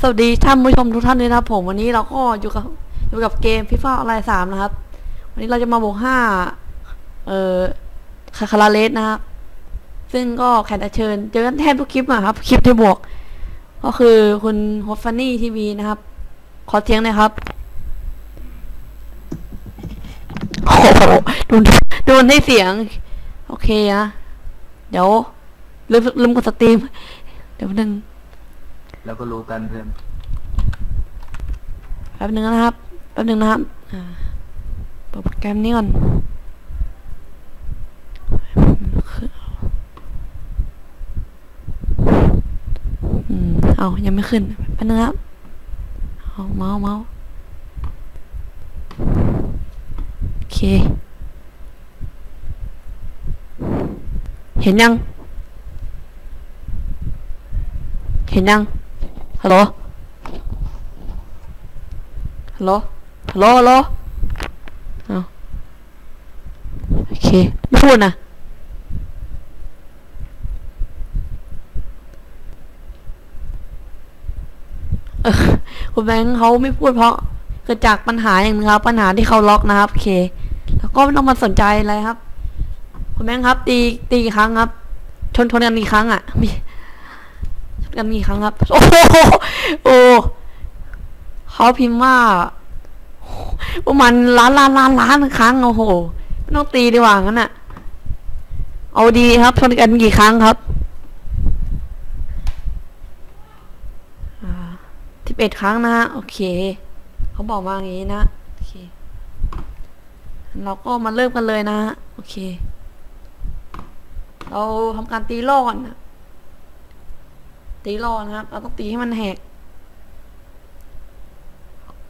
สวัสดีท่านผู้ชมทุกท่านด้วยนะครับผมวันนี้เราก็อยู่กับอยู่กับเกมฟีฟ่าออนไลน์สามนะครับ วันนี้เราจะมาบวกห้าเอ่อคาคาราเลสนะครับ ซึ่งก็แขกรับเชิญ เจอกันแทบทุกคลิปอะครับ คลิปที่บวก ก็คือคุณฮอฟฟานี่ทีวีนะครับ ขอเสียงหน่อยครับโอ้โหดูดูได้เสียง โอเคนะเดี๋ยวลืมลืมกดสตรีม เดี๋ยวแป๊บนึง แล้วก็รู้กันเพื่อนแป๊บนึงนะครับแป๊บนึงนะครับเปิดโปรแกรมนี้ก่อนอืมเอายังไม่ขึ้นแป๊บนึงครับเอาเมาส์เมาส์โอเค เห็นยัง เห็นยัง ฮัลโหล ฮัลโหล ฮัลโหลฮัลโหลเอาโอเค ไม่พูดนะเออคุณแบงค์เขาไม่พูดเพราะเกิดจากปัญหาอย่างนึงครับ ปัญหาที่เขาล็อกนะครับ โอเค แล้วก็ไม่ต้องมาสนใจอะไรครับ คุณแบงค์ครับ ตีตีกี่ครั้งครับ ชนชนกันกี่ครั้งอะ มีชนกันกี่ครั้งครับ โอ้โหโอ้เขาพิมพ์ว่าประมาณล้านล้านล้านล้านครั้งโอ้โหไม่ต้องตีดีกว่างั้นอะเอาดีครับชนกันกี่ครั้งครับสิบเอ็ดครั้งนะฮะโอเคเขาบอกมาอย่างนี้นะโอเคเราก็มาเริ่มกันเลยนะฮะโอเค เราทำการตีล่อก่อนนะ ตีล่อนะครับ เราต้องตีให้มันแหก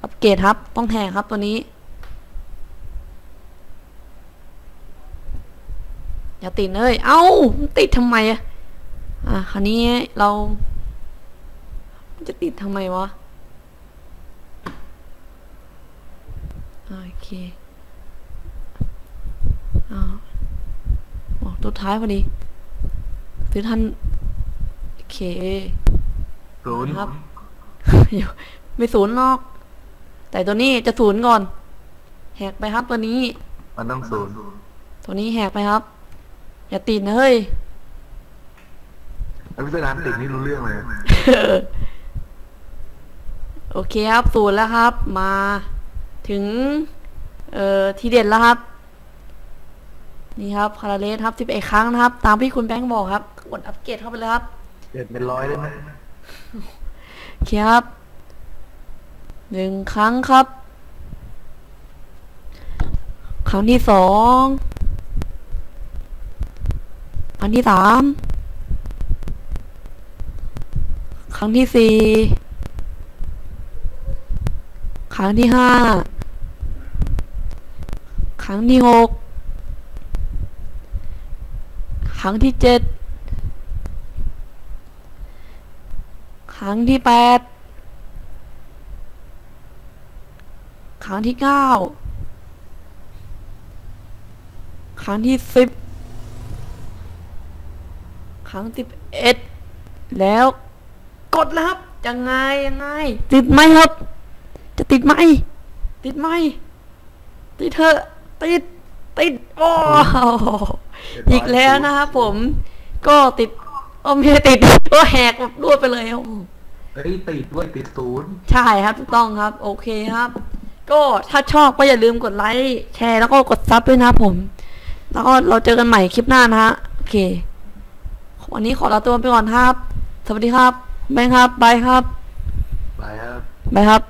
อัปเกรดครับ ต้องแหกครับตัวนี้ อย่าติดเลย เอ้ามันติดทำไมอะอะ คราวนี้เรา จะติดทำไมวะ โอเคอ้าบอกตัวท้ายพอดีซื้อทัน เคศูนย์ครับเดี๋ยวไม่ศูนย์นอก แต่ตัวนี้จะศูนย์ก่อน แหกไปครับตัวนี้ มันต้องศูนย์ตัวนี้แหกไปครับ อย่าติดนะเฮ้ยแล้วพิจารณาติดนี่รู้เรื่องเลยโอเคครับศูนย์แล้วครับ มาถึง เอ่อทีเด็ดแล้วครับนี่ครับคาราเลสครับสิบเอ็ดครั้งนะครับ ตามที่คุณแบงค์บอกครับกดอัปเกรดเข้าไปเลยครับ เจ็ดเป็นร้อยได้ไหมโอเคครับ หนึ่งครั้งครับ ครั้งที่สอง ครั้งที่สาม ครั้งที่สี่ ครั้งที่ห้า ครั้งที่หก ครั้งที่เจ็ด ครั้งที่แปดครั้งที่เก้าครั้งที่สิบครั้งที่เอ็ดแล้วกดแล้วครับยังไงยังไง ติดไหมครับ จะติดไหมติดไหมติดเถอะติดติดโอ้อีกแล้วนะครับผม ก็ติด โอ้ไม่ได้ติดก็แหกแบบรวดไปเลยโอ้โหเฮ้ยติดด้วยติดศูนย์ใช่ครับถูกต้องครับ โอเคครับ ก็ถ้าชอบก็อย่าลืมกดไลค์แชร์แล้วก็กดซับด้วยนะครับผม แล้วก็เราเจอกันใหม่คลิปหน้านะฮะโอเค วันนี้ขอลาตัวไปก่อนครับ สวัสดีครับแบงค์ครับบายครับไปครับบายครับ